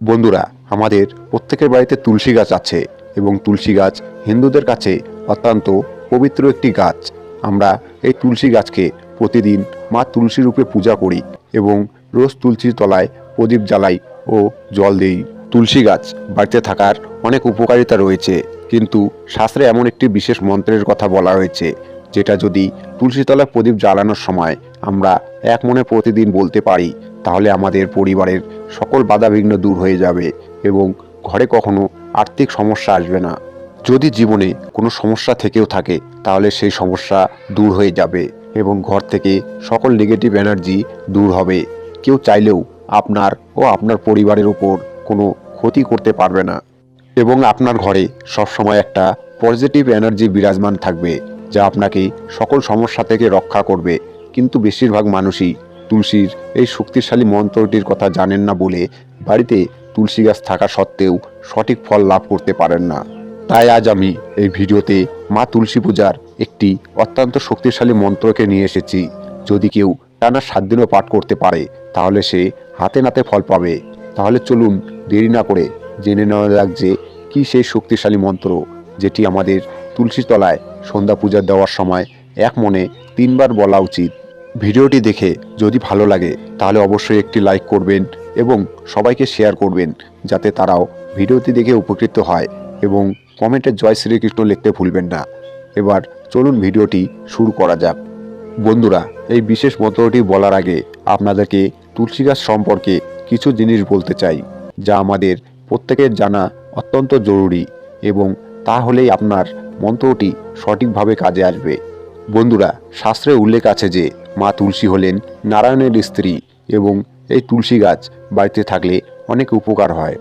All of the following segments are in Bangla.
বন্ধুরা, আমাদের প্রত্যেকের বাড়িতে তুলসী গাছ আছে এবং তুলসী গাছ হিন্দুদের কাছে অত্যন্ত পবিত্র একটি গাছ। আমরা এই তুলসী গাছকে প্রতিদিন মা তুলসী রূপে পূজা করি এবং রোজ তুলসীর তলায় প্রদীপ জ্বালাই ও জল দিই। তুলসী গাছ বাড়িতে থাকার অনেক উপকারিতা রয়েছে, কিন্তু শাস্ত্রে এমন একটি বিশেষ মন্ত্রের কথা বলা হয়েছে যেটা যদি তুলসীতলা প্রদীপ জ্বালানোর সময় আমরা এক মনে প্রতিদিন বলতে পারি, তাহলে আমাদের পরিবারের সকল বাধাবিঘ্ন দূর হয়ে যাবে এবং ঘরে কখনো আর্থিক সমস্যা আসবে না। যদি জীবনে কোনো সমস্যা থেকেও থাকে, তাহলে সেই সমস্যা দূর হয়ে যাবে এবং ঘর থেকে সকল নেগেটিভ এনার্জি দূর হবে। কেউ চাইলেও আপনার ও আপনার পরিবারের উপর কোনো ক্ষতি করতে পারবে না। এবং আপনার ঘরে সবসময় একটা পজিটিভ এনার্জি বিরাজমান থাকবে। যা আপনাকে সকল সমস্যা থেকে রক্ষা করবে। কিন্তু বেশিরভাগ মানুষই তুলসীর এই শক্তিশালী মন্ত্রটির কথা জানেন না বলে বাড়িতে তুলসী গাছ থাকা সত্ত্বেও সঠিক ফল লাভ করতে পারেন না। তাই আজ আমি এই ভিডিওতে মা তুলসী পূজার একটি অত্যন্ত শক্তিশালী মন্ত্রকে নিয়ে এসেছি। যদি কেউ টানা সাত দিনও পাঠ করতে পারে, তাহলে সে হাতে নাতে ফল পাবে। তাহলে চলুন দেরি না করে জেনে নেওয়া যাক যে কী সেই শক্তিশালী মন্ত্র যেটি আমাদের তুলসী তলায় সন্ধ্যা পূজা দেওয়ার সময় এক মনে তিনবার বলা উচিত। ভিডিওটি দেখে যদি ভালো লাগে, তাহলে অবশ্যই একটি লাইক করবেন এবং সবাইকে শেয়ার করবেন, যাতে তারাও ভিডিওটি দেখে উপকৃত হয় এবং কমেন্টে জয় শ্রীকৃষ্ণ লিখতে ভুলবেন না। এবার চলুন ভিডিওটি শুরু করা যাক। বন্ধুরা, এই বিশেষ মন্ত্রটি বলার আগে আপনাদেরকে তুলসী গাছ সম্পর্কে কিছু জিনিস বলতে চাই, যা আমাদের প্রত্যেকের জানা অত্যন্ত জরুরি এবং তা হলেই আপনার মন্ত্রটি সঠিকভাবে কাজে আসবে। বন্ধুরা, শাস্ত্রে উল্লেখ আছে যে, মা তুলসী হলেন নারায়ণের স্ত্রী এবং এই তুলসী গাছ বাড়িতে থাকলে অনেক উপকার হয়।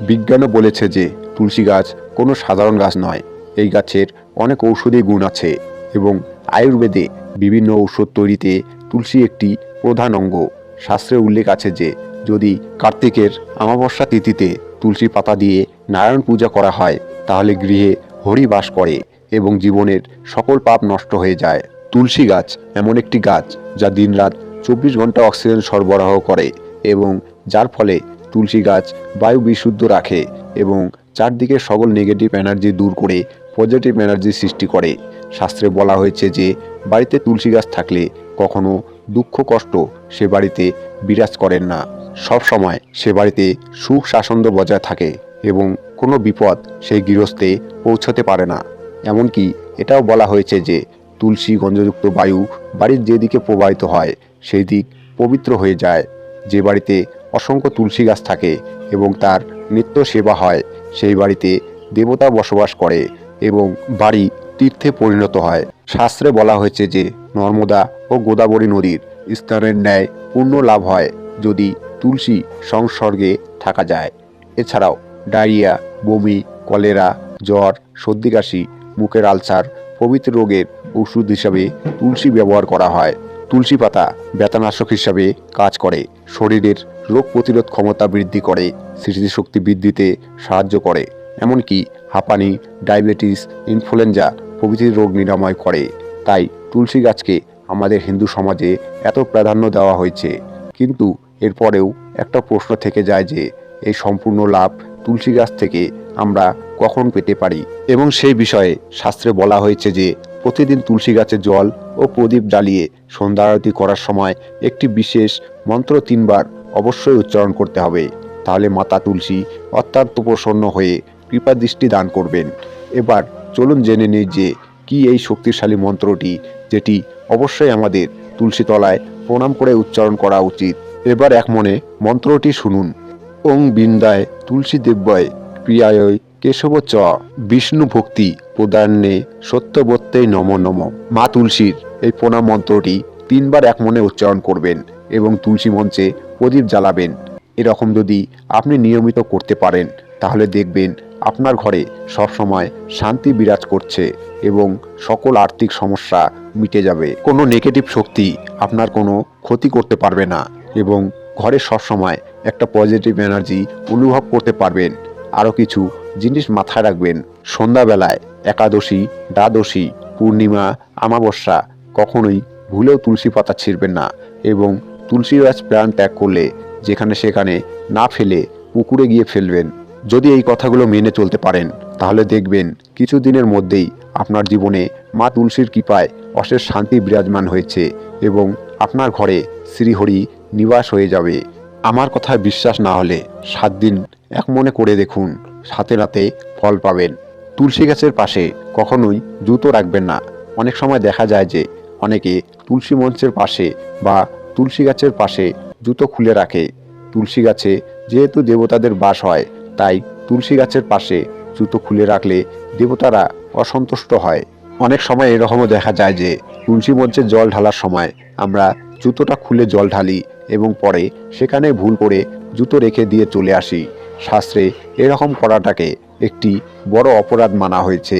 বিজ্ঞানও বলেছে যে, তুলসী গাছ কোনো সাধারণ গাছ নয়। এই গাছের অনেক ঔষধি গুণ আছে এবং আয়ুর্বেদে বিভিন্ন ঔষধ তৈরিতে তুলসী একটি প্রধান অঙ্গ। শাস্ত্রে উল্লেখ আছে যে, যদি কার্তিকের অমাবস্যা তিথিতে তুলসী পাতা দিয়ে নারায়ণ পূজা করা হয়, তাহলে গৃহে হরি বাস করে এবং জীবনের সকল পাপ নষ্ট হয়ে যায়। তুলসী গাছ এমন একটি গাছ যা দিনরাত চব্বিশ ঘণ্টা অক্সিজেন সরবরাহ করে এবং যার ফলে তুলসী গাছ বায়ু বিশুদ্ধ রাখে এবং চারদিকে সকল নেগেটিভ এনার্জি দূর করে পজিটিভ এনার্জি সৃষ্টি করে। শাস্ত্রে বলা হয়েছে যে, বাড়িতে তুলসী গাছ থাকলে কখনো দুঃখ কষ্ট সে বাড়িতে বিরাজ করেন না। সব সময় সে বাড়িতে সুখ স্বাচ্ছন্দ্য বজায় থাকে এবং কোনো বিপদ সেই গৃহস্থে পৌঁছাতে পারে না। এমনকি এটাও বলা হয়েছে যে, তুলসী গঞ্জযুক্ত বায়ু বাড়ির যেদিকে প্রবাহিত হয় সেই দিক পবিত্র হয়ে যায়। যে বাড়িতে অসংখ্য তুলসী গাছ থাকে এবং তার নিত্য সেবা হয়, সেই বাড়িতে দেবতা বসবাস করে এবং বাড়ি তীর্থে পরিণত হয়। শাস্ত্রে বলা হয়েছে যে, নর্মদা ও গোদাবরী নদীর স্নানের ন্যায় পূর্ণ লাভ হয় যদি তুলসী সংসর্গে থাকা যায়। এছাড়াও ডায়রিয়া বমি, কলেরা, জ্বর, সর্দি কাশি মুখের আলসার পবিত্র রোগের ওষুধ হিসাবে তুলসী ব্যবহার করা হয়। তুলসী পাতা ব্যথানাশক হিসাবে কাজ করে। শরীরের রোগ প্রতিরোধ ক্ষমতা বৃদ্ধি করে, স্মৃতিশক্তি বৃদ্ধিতে সাহায্য করে। এমনকি হাঁপানি, ডায়াবেটিস, ইনফ্লুয়েঞ্জা প্রভৃতি রোগ নিরাময় করে। তাই তুলসী গাছকে আমাদের হিন্দু সমাজে এত প্রাধান্য দেওয়া হয়েছে। কিন্তু এরপরেও একটা প্রশ্ন থেকে যায় যে, এই সম্পূর্ণ লাভ তুলসী গাছ থেকে আমরা কখন পেতে পারি? এবং সেই বিষয়ে শাস্ত্রে বলা হয়েছে যে, প্রতিদিন তুলসী গাছে জল ও প্রদীপ জ্বালিয়ে সন্ধ্যা আরতি করার সময় একটি বিশেষ মন্ত্র তিনবার অবশ্যই উচ্চারণ করতে হবে। তাহলে মাতা তুলসী অত্যন্ত প্রসন্ন হয়ে কৃপা দৃষ্টি দান করবেন। এবার চলুন জেনে নিই যে, কি এই শক্তিশালী মন্ত্রটি যেটি অবশ্যই আমাদের তুলসী তলায় প্রণাম করে উচ্চারণ করা উচিত। এবার এক মনে মন্ত্রটি শুনুন। ওং বিন্দায় তুলসী দেব্যয় প্রিয়ায় কেশব চ বিষ্ণু ভক্তি প্রদান্যে সত্যবত্তেই নম নম। মা তুলসীর এই প্রণাম মন্ত্রটি তিনবার এক মনে উচ্চারণ করবেন এবং তুলসী মঞ্চে প্রদীপ জ্বালাবেন। এরকম যদি আপনি নিয়মিত করতে পারেন, তাহলে দেখবেন আপনার ঘরে সবসময় শান্তি বিরাজ করছে এবং সকল আর্থিক সমস্যা মিটে যাবে। কোনো নেগেটিভ শক্তি আপনার কোনো ক্ষতি করতে পারবে না এবং ঘরে সবসময় একটা পজিটিভ এনার্জি অনুভব করতে পারবেন। আরও কিছু জিনিস মাথায় রাখবেন। সন্ধ্যাবেলায় একাদশী, দ্বাদশী, পূর্ণিমা আমাবস্যা কখনোই ভুলেও তুলসী পাতা ছিঁড়বেন না এবং তুলসী গাছ প্রাণ ত্যাগ করলে যেখানে সেখানে না ফেলে পুকুরে গিয়ে ফেলবেন। যদি এই কথাগুলো মেনে চলতে পারেন, তাহলে দেখবেন কিছুদিনের মধ্যেই আপনার জীবনে মা তুলসীর কৃপায় অশেষ শান্তি বিরাজমান হয়েছে এবং আপনার ঘরে শ্রীহরি নিবাস হয়ে যাবে। আমার কথায় বিশ্বাস না হলে সাত দিন এক মনে করে দেখুন, সাথে রাতে ফল পাবেন। তুলসী গাছের পাশে কখনোই জুতো রাখবেন না। অনেক সময় দেখা যায় যে অনেকে তুলসী মঞ্চের পাশে বা তুলসী গাছের পাশে জুতো খুলে রাখে। তুলসী গাছে যেহেতু দেবতাদের বাস হয়, তাই তুলসী গাছের পাশে জুতো খুলে রাখলে দেবতারা অসন্তুষ্ট হয়। অনেক সময় এরকমও দেখা যায় যে তুলসী মঞ্চে জল ঢালার সময় আমরা জুতোটা খুলে জল ঢালি এবং পরে সেখানে ভুল করে জুতো রেখে দিয়ে চলে আসি। শাস্ত্রে এরকম করাটাকে একটি বড় অপরাধ মানা হয়েছে।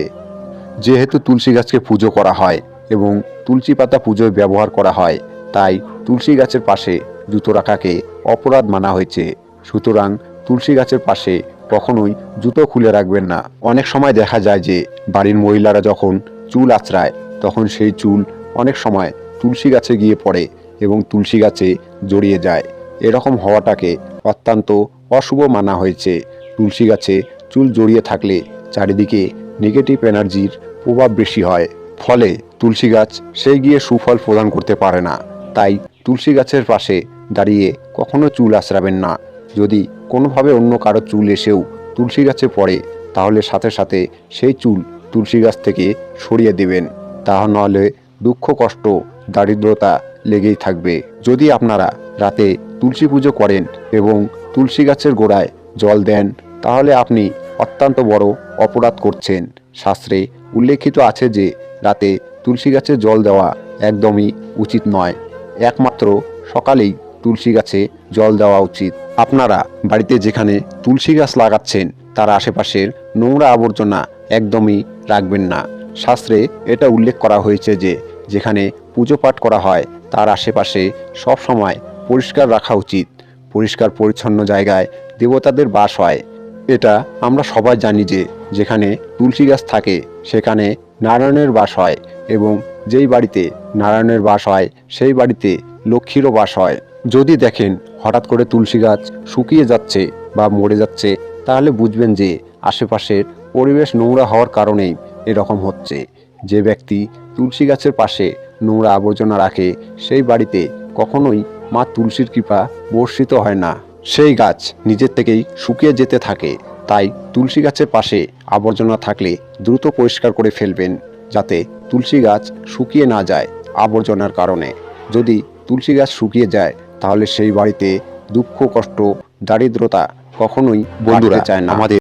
যেহেতু তুলসী গাছকে পুজো করা হয় এবং তুলসী পাতা পুজোয় ব্যবহার করা হয়, তাই তুলসী গাছের পাশে জুতো রাখাকে অপরাধ মানা হয়েছে। সুতরাং তুলসী গাছের পাশে কখনোই জুতো খুলে রাখবেন না। অনেক সময় দেখা যায় যে বাড়ির মহিলারা যখন চুল আঁচড়ায়, তখন সেই চুল অনেক সময় তুলসী গাছে গিয়ে পড়ে। এবং তুলসী গাছে জড়িয়ে যায়। এরকম হওয়াটাকে অত্যন্ত অশুভ মানা হয়েছে। তুলসী গাছে চুল জড়িয়ে থাকলে চারিদিকে নেগেটিভ এনার্জির প্রভাব বেশি হয়। ফলে তুলসী গাছ সেই গিয়ে সুফল প্রদান করতে পারে না। তাই তুলসী গাছের পাশে দাঁড়িয়ে কখনো চুল আশ্রাবেন না। যদি কোনোভাবে অন্য কারও চুল এসেও তুলসী গাছে পড়ে, তাহলে সাথে সাথে সেই চুল তুলসী গাছ থেকে সরিয়ে দেবেন। তা নাহলে দুঃখ কষ্ট দারিদ্রতা লেগেই থাকবে। যদি আপনারা রাতে তুলসী পুজো করেন এবং তুলসী গাছের গোড়ায় জল দেন, তাহলে আপনি অত্যন্ত বড় অপরাধ করছেন। শাস্ত্রে উল্লেখিত আছে যে, রাতে তুলসী গাছে জল দেওয়া একদমই উচিত নয়। একমাত্র সকালেই তুলসী গাছে জল দেওয়া উচিত। আপনারা বাড়িতে যেখানে তুলসী গাছ লাগাচ্ছেন, তার আশেপাশের নোংরা আবর্জনা একদমই রাখবেন না। শাস্ত্রে এটা উল্লেখ করা হয়েছে যে, যেখানে পুজো পাঠ করা হয়। তার আশেপাশে সব সময় পরিষ্কার রাখা উচিত। পরিষ্কার পরিচ্ছন্ন জায়গায় দেবতাদের বাস হয়। এটা আমরা সবাই জানি যে যেখানে তুলসী গাছ থাকে, সেখানে নারায়ণের বাস হয় এবং যেই বাড়িতে নারায়ণের বাস হয়, সেই বাড়িতে লক্ষ্মীরও বাস হয়। যদি দেখেন হঠাৎ করে তুলসী গাছ শুকিয়ে যাচ্ছে বা মরে যাচ্ছে, তাহলে বুঝবেন যে আশেপাশের পরিবেশ নোংরা হওয়ার কারণেই এরকম হচ্ছে। যে ব্যক্তি তুলসী গাছের পাশে নোংরা আবর্জনা রাখে সেই বাড়িতে কখনোই মা তুলসীর কৃপা বর্ষিত হয় না। সেই গাছ নিজের থেকেই শুকিয়ে যেতে থাকে তাই তুলসী গাছের পাশে আবর্জনা থাকলে দ্রুত পরিষ্কার করে ফেলবেন যাতে তুলসী গাছ শুকিয়ে না যায় আবর্জনার কারণে। যদি তুলসী গাছ শুকিয়ে যায় তাহলে সেই বাড়িতে দুঃখ কষ্ট দারিদ্রতা কখনোই বন্ধুরা চায় না। আমাদের